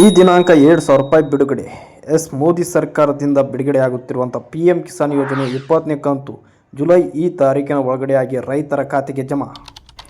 ಈ ದಿನಾಂಕ ಎರಡು ಸಾವಿರ ರೂಪಾಯಿ ಬಿಡುಗಡೆ. ಎಸ್ ಮೋದಿ ಸರ್ಕಾರದಿಂದ ಬಿಡುಗಡೆಯಾಗುತ್ತಿರುವಂಥ ಪಿ ಎಂ ಕಿಸಾನ್ ಯೋಜನೆ ಇಪ್ಪತ್ತನೇ ಕಂತು ಜುಲೈ ಈ ತಾರೀಕಿನ ಒಳಗಡೆಯಾಗಿ ರೈತರ ಖಾತೆಗೆ ಜಮಾ.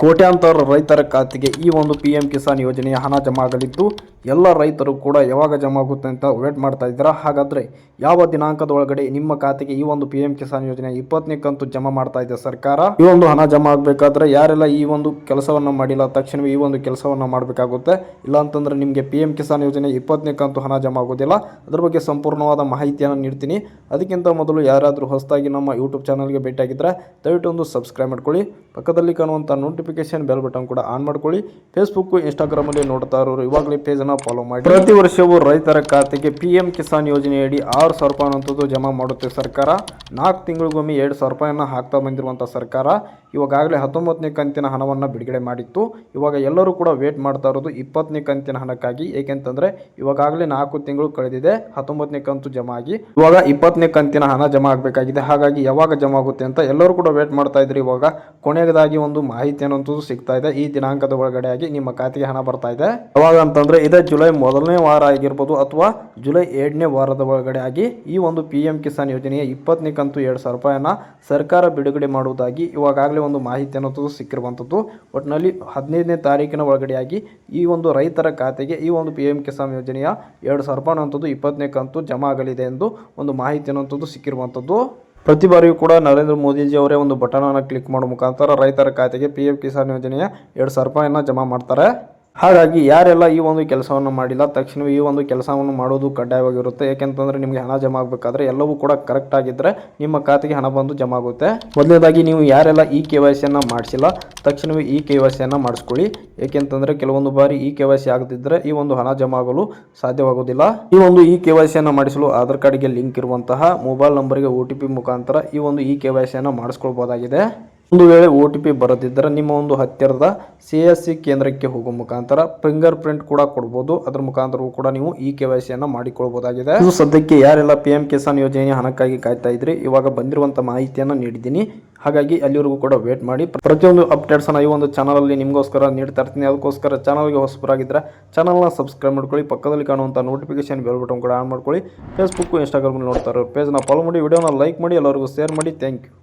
ಕೋಟ್ಯಾಂತರ ರೈತರ ಖಾತೆಗೆ ಈ ಒಂದು ಪಿ ಎಂ ಕಿಸಾನ್ ಯೋಜನೆಯ ಹಣ ಜಮಾ ಆಗಲಿದ್ದು ಎಲ್ಲ ರೈತರು ಕೂಡ ಯಾವಾಗ ಜಮಾ ಆಗುತ್ತೆ ಅಂತ ವೇಟ್ ಮಾಡ್ತಾ ಇದ್ದೀರಾ? ಹಾಗಾದರೆ ಯಾವ ದಿನಾಂಕದ ಒಳಗಡೆ ನಿಮ್ಮ ಖಾತೆಗೆ ಈ ಒಂದು ಪಿ ಎಂ ಕಿಸಾನ್ ಯೋಜನೆ ಇಪ್ಪತ್ತನೇ ಕಂತು ಜಮಾ ಮಾಡ್ತಾ ಇದೆ ಸರ್ಕಾರ? ಈ ಒಂದು ಹಣ ಜಮಾ ಆಗಬೇಕಾದ್ರೆ ಯಾರೆಲ್ಲ ಈ ಒಂದು ಕೆಲಸವನ್ನು ಮಾಡಿಲ್ಲ, ತಕ್ಷಣವೇ ಈ ಒಂದು ಕೆಲಸವನ್ನು ಮಾಡಬೇಕಾಗುತ್ತೆ. ಇಲ್ಲ ಅಂತಂದ್ರೆ ನಿಮಗೆ ಪಿ ಎಂ ಕಿಸಾನ್ ಯೋಜನೆ ಇಪ್ಪತ್ತನೇ ಕಂತು ಹಣ ಜಮಾ ಆಗೋದಿಲ್ಲ. ಅದರ ಬಗ್ಗೆ ಸಂಪೂರ್ಣವಾದ ಮಾಹಿತಿಯನ್ನು ನೀಡ್ತೀನಿ. ಅದಕ್ಕಿಂತ ಮೊದಲು ಯಾರಾದರೂ ಹೊಸದಾಗಿ ನಮ್ಮ ಯೂಟ್ಯೂಬ್ ಚಾನಲ್ಗೆ ಭೇಟಿಯಾಗಿದ್ದರೆ ದಯವಿಟ್ಟು ಒಂದು ಸಬ್ಸ್ಕ್ರೈಬ್ ಮಾಡ್ಕೊಳ್ಳಿ. ಪಕ್ಕದಲ್ಲಿ ಕಾಣುವಂಥ ನೋಟಿಫಿಕೇಶನ್ ಬೆಲ್ ಬಟನ್ ಕೂಡ ಆನ್ ಮಾಡ್ಕೊಳ್ಳಿ. ಫೇಸ್ಬುಕ್ ಇನ್ಸ್ಟಾಗ್ರಾಮಲ್ಲಿ ನೋಡ್ತಾ ಇರೋರು ಇವಾಗಲೇ ಪೇಜನ್ನು ಫಾಲೋ ಮಾಡಿ. ಪ್ರತಿ ವರ್ಷವೂ ರೈತರ ಖಾತೆಗೆ ಪಿ ಎಂ ಕಿಸಾನ್ ಯೋಜನೆಯಡಿ ಆರು ಸಾವಿರ ರೂಪಾಯಿ ಅನ್ನೋಂಥದ್ದು ಜಮಾ ಮಾಡುತ್ತೆ ಸರ್ಕಾರ. ನಾಲ್ಕು ತಿಂಗಳಿಗೊಮ್ಮೆ ಎರಡು ಸಾವಿರ ರೂಪಾಯಿಯನ್ನು ಹಾಕ್ತಾ ಬಂದಿರುವಂಥ ಸರ್ಕಾರ ಇವಾಗಲೇ ಹತ್ತೊಂಬತ್ತನೇ ಕಂತಿನ ಹಣವನ್ನು ಬಿಡುಗಡೆ ಮಾಡಿತ್ತು. ಇವಾಗ ಎಲ್ಲರೂ ಕೂಡ ವೇಟ್ ಮಾಡ್ತಾ ಇರೋದು ಇಪ್ಪತ್ತನೇ ಕಂತಿನ ಹಣಕ್ಕಾಗಿ. ಏಕೆಂತಂದರೆ ಇವಾಗಲೇ ನಾಲ್ಕು ತಿಂಗಳು ಕಳೆದಿದೆ, ಹತ್ತೊಂಬತ್ತನೇ ಕಂತು ಜಮಾ ಆಗಿ. ಇವಾಗ ಇಪ್ಪತ್ತನೇ ಕಂತಿನ ಹಣ ಜಮಾ ಆಗಬೇಕಾಗಿದೆ. ಹಾಗಾಗಿ ಯಾವಾಗ ಜಮಾ ಆಗುತ್ತೆ ಅಂತ ಎಲ್ಲರೂ ಕೂಡ ವೇಟ್ ಮಾಡ್ತಾ ಇದ್ರಿ. ಇವಾಗ ಕೊನೆಯದಾಗಿ ಒಂದು ಮಾಹಿತಿ ಅನ್ನೋಂಥದ್ದು ಸಿಗ್ತಾ ಇದೆ. ಈ ದಿನಾಂಕದ ಒಳಗಡೆ ಆಗಿ ನಿಮ್ಮ ಖಾತೆಗೆ ಹಣ ಬರ್ತಾ ಇದೆ. ಯಾವಾಗ ಅಂತಂದ್ರೆ ಇದೇ ಜುಲೈ ಮೊದಲನೇ ವಾರ ಆಗಿರ್ಬೋದು ಅಥವಾ ಜುಲೈ ಎರಡನೇ ವಾರದ ಒಳಗಡೆ ಆಗಿ ಈ ಒಂದು ಪಿ ಎಂ ಕಿಸಾನ್ ಯೋಜನೆಯ ಇಪ್ಪತ್ತನೇ ಕಂತು ಎರಡು ಸಾವಿರ ರೂಪಾಯಿಯನ್ನು ಸರ್ಕಾರ ಬಿಡುಗಡೆ ಮಾಡುವುದಾಗಿ ಇವಾಗಲೇ ಒಂದು ಮಾಹಿತಿ ಅನ್ನೋದು ಸಿಕ್ಕಿರುವಂಥದ್ದು. ಒಟ್ಟಿನಲ್ಲಿ ಹದಿನೈದನೇ ತಾರೀಕಿನ ಒಳಗಡೆಯಾಗಿ ಈ ಒಂದು ರೈತರ ಖಾತೆಗೆ ಈ ಒಂದು ಪಿ ಎಂ ಕಿಸಾನ್ ಯೋಜನೆಯ ಎರಡು ಸಾವಿರ ರೂಪಾಯಿ ಅನ್ನೋಂಥದ್ದು ಇಪ್ಪತ್ತನೇ ಕಂತು ಜಮಾ ಆಗಲಿದೆ ಎಂದು ಒಂದು ಮಾಹಿತಿ ಅನ್ನೋಂಥದ್ದು ಸಿಕ್ಕಿರುವಂಥದ್ದು. ಪ್ರತಿ ಬಾರಿಯೂ ಕೂಡ ನರೇಂದ್ರ ಮೋದಿಜಿ ಅವರೇ ಒಂದು ಬಟನನ್ನು ಕ್ಲಿಕ್ ಮಾಡೋ ಮುಖಾಂತರ ರೈತರ ಖಾತೆಗೆ ಪಿ ಕಿಸಾನ್ ಯೋಜನೆಯ ಎರಡು ಸಾವಿರ ರೂಪಾಯಿಯನ್ನು ಜಮಾ ಮಾಡ್ತಾರೆ. ಹಾಗಾಗಿ ಯಾರೆಲ್ಲ ಈ ಒಂದು ಕೆಲಸವನ್ನು ಮಾಡಿಲ್ಲ, ತಕ್ಷಣವೇ ಈ ಒಂದು ಕೆಲಸವನ್ನು ಮಾಡೋದು ಕಡ್ಡಾಯವಾಗಿರುತ್ತೆ. ಯಾಕೆಂತಂದರೆ ನಿಮಗೆ ಹಣ ಜಮಾ ಆಗಬೇಕಾದ್ರೆ ಎಲ್ಲವೂ ಕೂಡ ಕರೆಕ್ಟ್ ಆಗಿದ್ದರೆ ನಿಮ್ಮ ಖಾತೆಗೆ ಹಣ ಬಂದು ಜಮಾ ಆಗುತ್ತೆ. ಮೊದಲನೇದಾಗಿ ನೀವು ಯಾರೆಲ್ಲ ಈ ಕೆ ವೈ ಸಿಯನ್ನು ಮಾಡಿಸಿಲ್ಲ, ತಕ್ಷಣವೇ ಈ ಕೆ ವೈ ಸಿಯನ್ನು ಮಾಡಿಸ್ಕೊಳ್ಳಿ. ಏಕೆಂತಂದರೆ ಕೆಲವೊಂದು ಬಾರಿ ಈ ಕೆ ವೈ ಸಿ ಆಗದಿದ್ದರೆ ಈ ಒಂದು ಹಣ ಜಮಾ ಆಗಲು ಸಾಧ್ಯವಾಗುವುದಿಲ್ಲ. ಈ ಒಂದು ಈ ಕೆ ವೈ ಸಿಯನ್ನು ಮಾಡಿಸಲು ಆಧಾರ್ ಕಾರ್ಡ್ಗೆ ಲಿಂಕ್ ಇರುವಂತಹ ಮೊಬೈಲ್ ನಂಬರ್ಗೆ ಒ ಟಿ ಪಿ ಮುಖಾಂತರ ಈ ಒಂದು ಈ ಕೆ ವೈ ಸಿಯನ್ನು ಮಾಡಿಸ್ಕೊಳ್ಬೋದಾಗಿದೆ. ಒಂದು ವೇಳೆ ಒ ಟಿ ಪಿ ಬರದಿದ್ದರೆ ನಿಮ್ಮ ಒಂದು ಹತ್ತಿರದ ಸಿ ಎಸ್ ಸಿ ಕೇಂದ್ರಕ್ಕೆ ಹೋಗುವ ಮುಖಾಂತರ ಫಿಂಗರ್ ಪ್ರಿಂಟ್ ಕೂಡ ಕೊಡ್ಬೋದು. ಅದ್ರ ಮುಖಾಂತರವೂ ಕೂಡ ನೀವು ಈ ಕೆ ವೈ ಸಿಯನ್ನು ಮಾಡಿಕೊಳ್ಬೋದಾಗಿದೆ ಇದು ಸದ್ಯಕ್ಕೆ ಯಾರೆಲ್ಲ ಪಿ ಎಂ ಕಿಸಾನ್ ಯೋಜನೆಯ ಹಣಕ್ಕಾಗಿ ಕಾಯ್ತಾ ಇದ್ರಿ, ಇವಾಗ ಬಂದಿರುವಂಥ ಮಾಹಿತಿಯನ್ನು ನೀಡಿದ್ದೀನಿ. ಹಾಗಾಗಿ ಅಲ್ಲಿವರೆಗೂ ಕೂಡ ವೇಟ್ ಮಾಡಿ. ಪ್ರತಿಯೊಂದು ಅಪ್ಡೇಟ್ಸನ್ನು ಈ ಒಂದು ಚಾನಲಲ್ಲಿ ನಿಮಗೋಸ್ಕರ ನೀಡ್ತಾ ಇರ್ತೀನಿ. ಅದಕ್ಕೋಸ್ಕರ ಚಾನಲ್ಗೆ ಹೊಸಬರಾಗಿದ್ದರೆ ಚಾನಲ್ನ ಸಬ್ಸ್ಕ್ರೈಬ್ ಮಾಡ್ಕೊಳ್ಳಿ. ಪಕ್ಕದಲ್ಲಿ ಕಾಣುವಂಥ ನೋಟಿಫಿಕೇಶನ್ ಬೆಲ್ ಬಟನ್ ಕೂಡ ಆನ್ ಮಾಡ್ಕೊಳ್ಳಿ. ಫೇಸ್ಬುಕ್ಕು ಇನ್ಸ್ಟಾಗ್ರಾಮಲ್ಲಿ ನೋಡ್ತಾರೆ ಪೇಜ್ನ ಫಾಲೋ ಮಾಡಿ. ವಿಡಿಯೋನ ಲೈಕ್ ಮಾಡಿ. ಎಲ್ಲರಿಗೂ ಶೇರ್ ಮಾಡಿ. Thank you